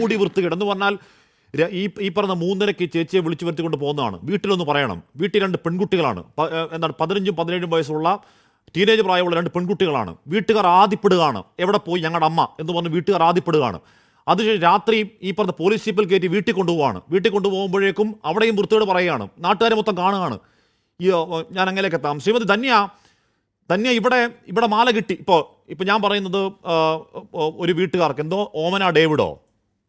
മുടി വൃത്തികേട് എന്ന് പറഞ്ഞാൽ ഈ ഈ പറഞ്ഞ മൂന്നരയ്ക്ക് ചേച്ചിയെ വിളിച്ചു വരുത്തിക്കൊണ്ട് പോകുന്നതാണ്. വീട്ടിലൊന്ന് പറയണം. വീട്ടിൽ രണ്ട് പെൺകുട്ടികളാണ്. എന്താണ് പതിനഞ്ചും പതിനേഴും വയസ്സുള്ള ടീനേജ് പ്രായമുള്ള രണ്ട് പെൺകുട്ടികളാണ്. വീട്ടുകാർ ആദ്യപ്പെടുകയാണ് എവിടെ പോയി ഞങ്ങളുടെ അമ്മ എന്ന് പറഞ്ഞ് വീട്ടുകാർ ആദ്യപ്പെടുകയാണ് അത് രാത്രി ഈ പറഞ്ഞ പോലീസ് ജീപ്പിൽ കയറ്റി വീട്ടിൽ കൊണ്ടുപോവാണ്. വീട്ടിൽ കൊണ്ടുപോകുമ്പോഴേക്കും അവിടെയും വൃത്തിയോട് പറയുകയാണ്. നാട്ടുകാരെ മൊത്തം കാണുകയാണ്. ഈ ഞാൻ അങ്ങനെയൊക്കെ എത്താം ശ്രീമതി ധന്യ ധന്യ ഇവിടെ ഇവിടെ മാല കിട്ടി. ഇപ്പോൾ ഇപ്പോൾ ഞാൻ പറയുന്നത് ഒരു വീട്ടുകാർക്ക് എന്തോ ഓമന ഡേവിഡോ?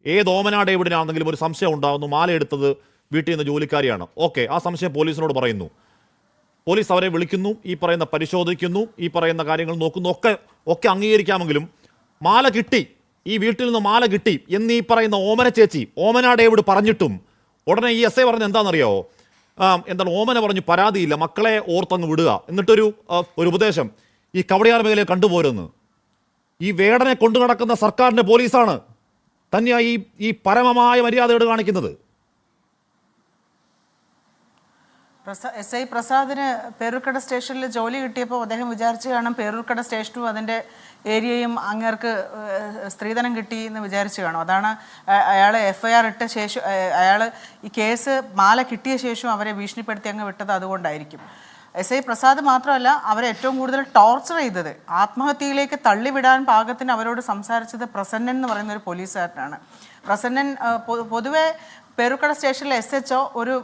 ഏത് ഓമനാട് എവിടെയാണെങ്കിലും ഒരു സംശയം ഉണ്ടാകുന്നു മാല എടുത്തത് വീട്ടിൽ നിന്ന് ജോലിക്കാരിയാണ്. ഓക്കെ ആ സംശയം പോലീസിനോട് പറയുന്നു. പോലീസ് അവരെ വിളിക്കുന്നു ഈ പറയുന്ന പരിശോധിക്കുന്നു ഈ പറയുന്ന കാര്യങ്ങൾ നോക്കുന്നു. ഒക്കെ ഒക്കെ അംഗീകരിക്കാമെങ്കിലും മാല കിട്ടി ഈ വീട്ടിൽ നിന്ന് മാല കിട്ടി എന്ന് ഈ പറയുന്ന ഓമന ചേച്ചി ഓമന ഡേവിഡ് പറഞ്ഞിട്ടും ഉടനെ ഈ എസ് ഐ പറഞ്ഞ എന്താണെന്നറിയാവോ? ആ, എന്താണ് ഓമന പറഞ്ഞു പരാതിയില്ല മക്കളെ ഓർത്തങ്ങ് വിടുക എന്നിട്ടൊരു ഒരു ഉപദേശം ഈ കവടിയാർ മേഖലയിൽ കണ്ടുപോരുന്ന് ഈ വേടനെ കൊണ്ടു നടക്കുന്ന സർക്കാരിന്റെ പോലീസാണ്. തന്നെയാ ഈ ഈ പരമമായ മര്യാദയോട് കാണിക്കുന്നത്. എസ് ഐ പ്രസാദിന് പേരൂർക്കട സ്റ്റേഷനിൽ ജോലി കിട്ടിയപ്പോൾ അദ്ദേഹം വിചാരിച്ചു കാണും പേരൂർക്കട സ്റ്റേഷനും അതിന്റെ ഏരിയയും അങ്ങേർക്ക് സ്ത്രീധനം കിട്ടി എന്ന് വിചാരിച്ചു കാണും. അതാണ് അയാൾ എഫ് ഐ ആർ ഇട്ട ശേഷം അയാൾ ഈ കേസ് മാല കിട്ടിയ ശേഷം അവരെ ഭീഷണിപ്പെടുത്തി അങ്ങ് വിട്ടത് അതുകൊണ്ടായിരിക്കും. എസ് ഐ പ്രസാദ് മാത്രമല്ല അവരെ ഏറ്റവും കൂടുതൽ ടോർച്ചർ ചെയ്തത്. ആത്മഹത്യയിലേക്ക് തള്ളിവിടാൻ പാകത്തിന് അവരോട് സംസാരിച്ചത് പ്രസന്നൻ എന്ന് പറയുന്ന ഒരു പോലീസുകാരനാണ്. പ്രസന്നൻ പൊതുവെ പേരുക്കട സ്റ്റേഷനിലെ എസ് എച്ച് ഒരു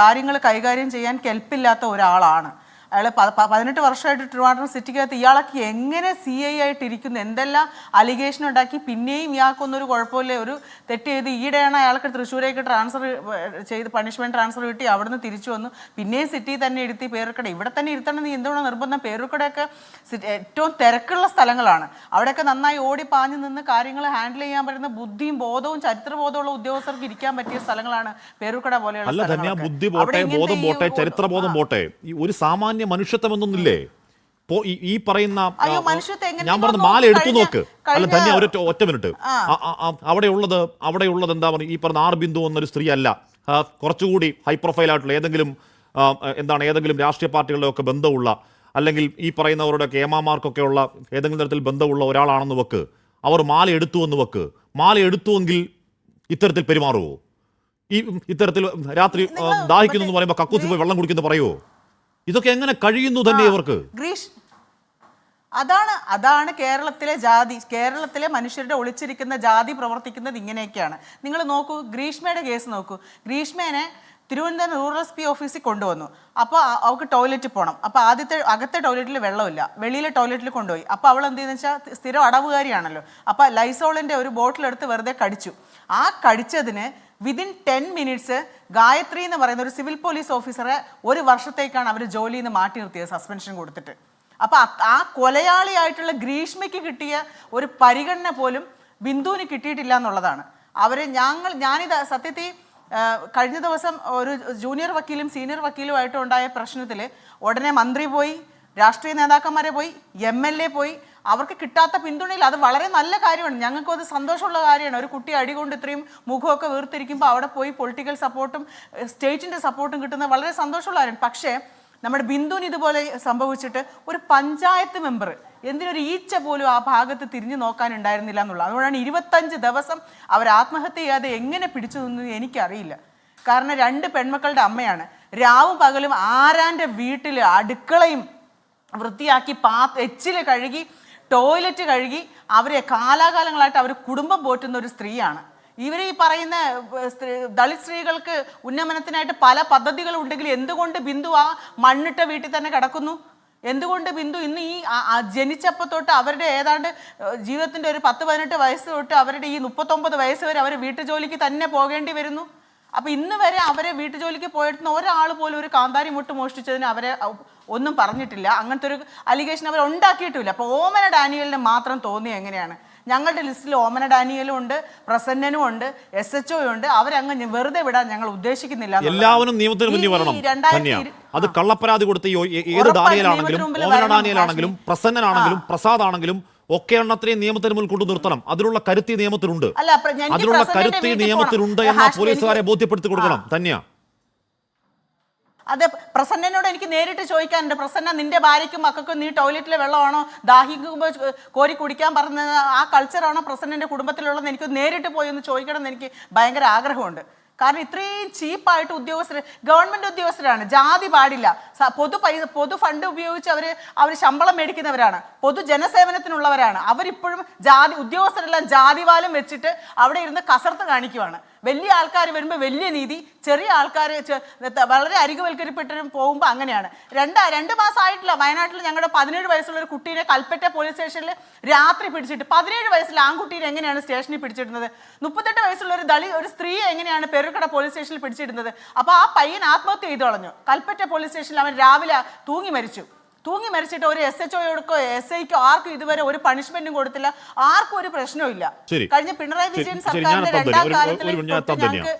കാര്യങ്ങൾ കൈകാര്യം ചെയ്യാൻ കെൽപ്പില്ലാത്ത ഒരാളാണ്. അയാൾ പതിനെട്ട് വർഷമായിട്ട് ട്രിവാൻഡ്രം സിറ്റിക്കകത്ത് ഇയാളൊക്കെ എങ്ങനെ സി ഐ ആയിട്ട് ഇരിക്കുന്നു? എന്തെല്ലാം അലിഗേഷൻ ഉണ്ടാക്കി? പിന്നെയും ഇയാൾക്കൊന്നും ഒരു കുഴപ്പമില്ല. ഒരു തെറ്റ് ചെയ്ത് ഈടെയാണ് അയാൾക്ക് തൃശ്ശൂരേക്ക് ട്രാൻസ്ഫർ ചെയ്ത് പണിഷ്മെന്റ് ട്രാൻസ്ഫർ കിട്ടി അവിടുന്ന് തിരിച്ചു വന്നു. പിന്നെയും സിറ്റി തന്നെ ഇരുത്തി പേരുക്കട ഇവിടെ തന്നെ ഇരുത്തണം. നീ എന്തുകൊണ്ട് നിർബന്ധം? പേരുക്കടയൊക്കെ ഏറ്റവും തിരക്കുള്ള സ്ഥലങ്ങളാണ്. അവിടെയൊക്കെ നന്നായി ഓടി പാഞ്ഞു നിന്ന് കാര്യങ്ങൾ ഹാൻഡിൽ ചെയ്യാൻ പറ്റുന്ന ബുദ്ധിയും ബോധവും ചരിത്രബോധമുള്ള ഉദ്യോഗസ്ഥർക്ക് ഇരിക്കാൻ പറ്റിയ സ്ഥലങ്ങളാണ് പേരുക്കട പോലെയുള്ള ബുദ്ധി ബോധം ബോധം ചരിത്രബോധം പോട്ടെ. ഒരു സാമാന്യ മനുഷ്യത്വം എന്നൊന്നില്ലേ ഈ- പറയുന്ന മനുഷ്യത്വം ഞാൻ പറഞ്ഞ മാല എടുത്തു നോക്ക്. അല്ല തന്നെ ധന്യ ഒരു ഒറ്റ മിനിറ്റ്. അവിടെ ഉള്ളത് അവിടെ ഉള്ളത് എന്താ പറയുക? ഈ പറഞ്ഞ ആർ ബിന്ദു എന്നൊരു സ്ത്രീ അല്ല. കുറച്ചുകൂടി ഹൈ പ്രൊഫൈൽ ആയിട്ടുള്ള ഏതെങ്കിലും എന്താണ് ഏതെങ്കിലും രാഷ്ട്രീയ പാർട്ടികളുടെ ഒക്കെ ബന്ധമുള്ള അല്ലെങ്കിൽ ഈ പറയുന്നവരുടെ കേമാമാർക്കൊക്കെ ഉള്ള ഏതെങ്കിലും തരത്തിൽ ബന്ധമുള്ള ഒരാളാണെന്ന് വെക്ക്. അവർ മാല എടുത്തു എന്ന് വെക്ക്. മാല എടുത്തുവെങ്കിൽ ഇത്തരത്തിൽ പെരുമാറുമോ ഈ ഇത്തരത്തിൽ രാത്രി ദാഹിക്കുന്നു എന്ന് പറയുമ്പോൾ കക്കൂസിൽ പോയി വെള്ളം കുടിക്കുന്നു പറയുമോ ഇതൊക്കെ എങ്ങനെ കഴിയുന്നു തന്നെ ഇവർക്ക്? ഗ്രീഷ് അതാണ് അതാണ് കേരളത്തിലെ ജാതി കേരളത്തിലെ മനുഷ്യരുടെ ഒളിച്ചിരിക്കുന്ന ജാതി പ്രവർത്തിക്കുന്നത് ഇങ്ങനെയൊക്കെയാണ്. നിങ്ങൾ നോക്കൂ ഗ്രീഷ്മയുടെ കേസ് നോക്കൂ. ഗ്രീഷ്മേനെ തിരുവനന്തപുരം റൂറൽ എസ് പി ഓഫീസിൽ കൊണ്ടുവന്നു. അപ്പോൾ അവൾക്ക് ടോയ്ലറ്റിൽ പോകണം അപ്പോൾ ആദ്യത്തെ അകത്തെ ടോയ്ലറ്റിൽ വെള്ളമില്ല. വെളിയിലെ ടോയ്ലറ്റിൽ കൊണ്ടുപോയി. അപ്പോൾ അവൾ എന്ത് ചെയ്യുന്ന വെച്ചാൽ സ്ഥിരം അടവുകാരിയാണല്ലോ. അപ്പോൾ ലൈസോളിന്റെ ഒരു ബോട്ടിലെടുത്ത് വെറുതെ കടിച്ചു. ആ കടിച്ചതിന് വിതിൻ ടെൻ മിനിറ്റ്സ് ഗായത്രി എന്ന് പറയുന്ന ഒരു സിവിൽ പോലീസ് ഓഫീസറെ ഒരു വർഷത്തേക്കാണ് അവർ ജോലിയിൽ നിന്ന് മാറ്റി നിർത്തിയത് സസ്പെൻഷൻ കൊടുത്തിട്ട്. അപ്പൊ അ- ആ കൊലയാളിയായിട്ടുള്ള ഗ്രീഷ്മയ്ക്ക് കിട്ടിയ ഒരു പരിഗണന പോലും ബിന്ദുവിന് കിട്ടിയിട്ടില്ല എന്നുള്ളതാണ്. അവർ ഞങ്ങൾ ഞാനിത് സത്യത്തിൽ കഴിഞ്ഞ ദിവസം ഒരു ജൂനിയർ വക്കീലും സീനിയർ വക്കീലുമായിട്ട് ഉണ്ടായ പ്രശ്നത്തിൽ ഉടനെ മന്ത്രി പോയി രാഷ്ട്രീയ നേതാക്കന്മാരെ പോയി എം എൽ എ പോയി അവർക്ക് കിട്ടാത്ത പിന്തുണയിൽ അത് വളരെ നല്ല കാര്യമാണ്. ഞങ്ങൾക്കും അത് സന്തോഷമുള്ള കാര്യമാണ്. ഒരു കുട്ടി അടികൊണ്ട് ഇത്രയും മുഖമൊക്കെ വീർത്തിരിക്കുമ്പോൾ അവിടെ പോയി പൊളിറ്റിക്കൽ സപ്പോർട്ടും സ്റ്റേറ്റിന്റെ സപ്പോർട്ടും കിട്ടുന്നത് വളരെ സന്തോഷമുള്ള കാര്യമാണ് പക്ഷേ നമ്മുടെ ബിന്ദുവിന് ഇതുപോലെ സംഭവിച്ചിട്ട് ഒരു പഞ്ചായത്ത് മെമ്പർ എന്തിനൊരു ഈച്ച പോലും ആ ഭാഗത്ത് തിരിഞ്ഞു നോക്കാനുണ്ടായിരുന്നില്ല എന്നുള്ളത് അതുകൊണ്ടാണ് ഇരുപത്തഞ്ച് ദിവസം അവർ ആത്മഹത്യ ചെയ്യാതെ എങ്ങനെ പിടിച്ചു നിന്നത് എനിക്കറിയില്ല. കാരണം രണ്ട് പെൺമക്കളുടെ അമ്മയാണ്. രാവും പകലും ആരാന്റെ വീട്ടിൽ അടുക്കളയും വൃത്തിയാക്കി പാ എച്ചിൽ കഴുകി ടോയ്ലറ്റ് കഴുകി അവരെ കാലാകാലങ്ങളായിട്ട് അവർ കുടുംബം പോറ്റുന്ന ഒരു സ്ത്രീയാണ്. ഇവർ ഈ പറയുന്ന സ്ത്രീ ദളിത് സ്ത്രീകൾക്ക് ഉന്നമനത്തിനായിട്ട് പല പദ്ധതികളും ഉണ്ടെങ്കിൽ എന്തുകൊണ്ട് ബിന്ദു ആ മണ്ണിട്ട വീട്ടിൽ തന്നെ കിടക്കുന്നു? എന്തുകൊണ്ട് ബിന്ദു ഇന്ന് ഈ ജനിച്ചപ്പോൾ തൊട്ട് അവരുടെ ഏതാണ്ട് ജീവിതത്തിന്റെ ഒരു പത്ത് പതിനെട്ട് വയസ്സ് തൊട്ട് അവരുടെ ഈ മുപ്പത്തൊമ്പത് വയസ്സ് വരെ അവർ വീട്ടുജോലിക്ക് തന്നെ പോകേണ്ടി വരുന്നു? അപ്പൊ ഇന്ന് വരെ അവരെ വീട്ടുജോലിക്ക് പോയിരുന്ന ഒരാൾ പോലും ഒരു കാന്താരി മുട്ട് മോഷ്ടിച്ചതിന് അവരെ ഒന്നും പറഞ്ഞിട്ടില്ല. അങ്ങനത്തെ ഒരു അലിഗേഷൻ അവർ ഉണ്ടാക്കിയിട്ടില്ല അപ്പൊ ഓമന ഡാനിയലിന് മാത്രം തോന്നി എങ്ങനെയാണ്? ഞങ്ങളുടെ ലിസ്റ്റിൽ ഓമന ഡാനിയലും ഉണ്ട് പ്രസന്നനും ഉണ്ട് എസ് എച്ച് ഉണ്ട്. അവരങ്ങ് വെറുതെ വിടാൻ ഞങ്ങൾ ഉദ്ദേശിക്കുന്നില്ല എല്ലാവരും നിയമത്തിന് മുന്നിൽ വരണം. ഈ രണ്ടായിരത്തി തന്നെയാ ഇരു- അത് കള്ളപ്പരാതി കൊടുത്ത ഏത് ഡാനിയലാണെങ്കിലും ഓമന ഡാനിയലാണെങ്കിലും. പ്രസന്നനാണെങ്കിലും പ്രസാദ് ആണെങ്കിലും ഒക്കെ എണ്ണത്തിനെയും നിയമത്തിന് മുന്നിൽ കൊണ്ടു നിർത്തണം. അതിനുള്ള കരുത്തി നിയമത്തിലുണ്ട്. അതിനുള്ള കരുത്തി നിയമത്തിലുണ്ട്. എന്ന പോലീസുകാരെ ബോധ്യപ്പെടുത്തി കൊടുക്കണം. തന്നെയാ. അതെ പ്രസന്നനോട് എനിക്ക് നേരിട്ട് ചോദിക്കാനുണ്ട്. പ്രസന്ന നിന്റെ ഭാര്യയ്ക്കും മക്കൾക്കും നീ ടോയ്ലറ്റിലെ വെള്ളമാണോ? ദാഹിക്കുമ്പോൾ കോരി കുടിക്കാൻ പറഞ്ഞത് ആ കൾച്ചറാണോ പ്രസന്നന്റെ കുടുംബത്തിലുള്ളത് എനിക്ക് നേരിട്ട് പോയി ഒന്ന് ചോദിക്കണം എന്ന് എനിക്ക് ഭയങ്കര ആഗ്രഹമുണ്ട്. കാരണം ഇത്രയും ചീപ്പായിട്ട് ഉദ്യോഗസ്ഥർ ഗവൺമെന്റ് ഉദ്യോഗസ്ഥരാണ്. ജാതി പാടില്ല. പൊതു പൈസ പൊതു ഫണ്ട് ഉപയോഗിച്ച് അവർ അവർ ശമ്പളം മേടിക്കുന്നവരാണ്. പൊതു ജനസേവനത്തിനുള്ളവരാണ്. അവരിപ്പോഴും ജാതി ഉദ്യോഗസ്ഥരെല്ലാം ജാതിവാലം വെച്ചിട്ട് അവിടെ ഇരുന്ന് കസർത്ത് കാണിക്കുവാണ്. വലിയ ആൾക്കാർ വരുമ്പോൾ വലിയ നീതി ചെറിയ ആൾക്കാർ വളരെ അരികുവൽക്കരിപ്പെട്ടും പോകുമ്പോൾ അങ്ങനെയാണ്. രണ്ട് രണ്ട് മാസമായിട്ടില്ല വയനാട്ടിൽ ഞങ്ങളുടെ പതിനേഴ് വയസ്സുള്ള ഒരു കുട്ടീനെ കൽപ്പറ്റ പോലീസ് സ്റ്റേഷനിൽ രാത്രി പിടിച്ചിട്ട് പതിനേഴ് വയസ്സിൽ ആൺകുട്ടീനെ എങ്ങനെയാണ് സ്റ്റേഷനിൽ പിടിച്ചിടുന്നത്? മുപ്പത്തെട്ട് വയസ്സുള്ള ഒരു ദളി ഒരു സ്ത്രീയെ എങ്ങനെയാണ് പെരുക്കട പോലീസ് സ്റ്റേഷനിൽ പിടിച്ചിടുന്നത് അപ്പോൾ ആ പയ്യൻ ആത്മഹത്യ ചെയ്തു കളഞ്ഞു. കൽപ്പറ്റ പോലീസ് സ്റ്റേഷനിൽ അവൻ രാവിലെ തൂങ്ങി മരിച്ചു. തൂങ്ങി മരിച്ചിട്ട് ഒരു എസ് എച്ച് ഒയോടക്കോ എസ് ഐക്കോ ആർക്കും ഇതുവരെ ഒരു പണിഷ്മെന്റും കൊടുത്തില്ല. ആർക്കും ഒരു പ്രശ്നവും ഇല്ല. കഴിഞ്ഞ പിണറായി വിജയൻ സർക്കാരിന്റെ രണ്ടാം കാലത്തിൽ ഞങ്ങൾക്ക്.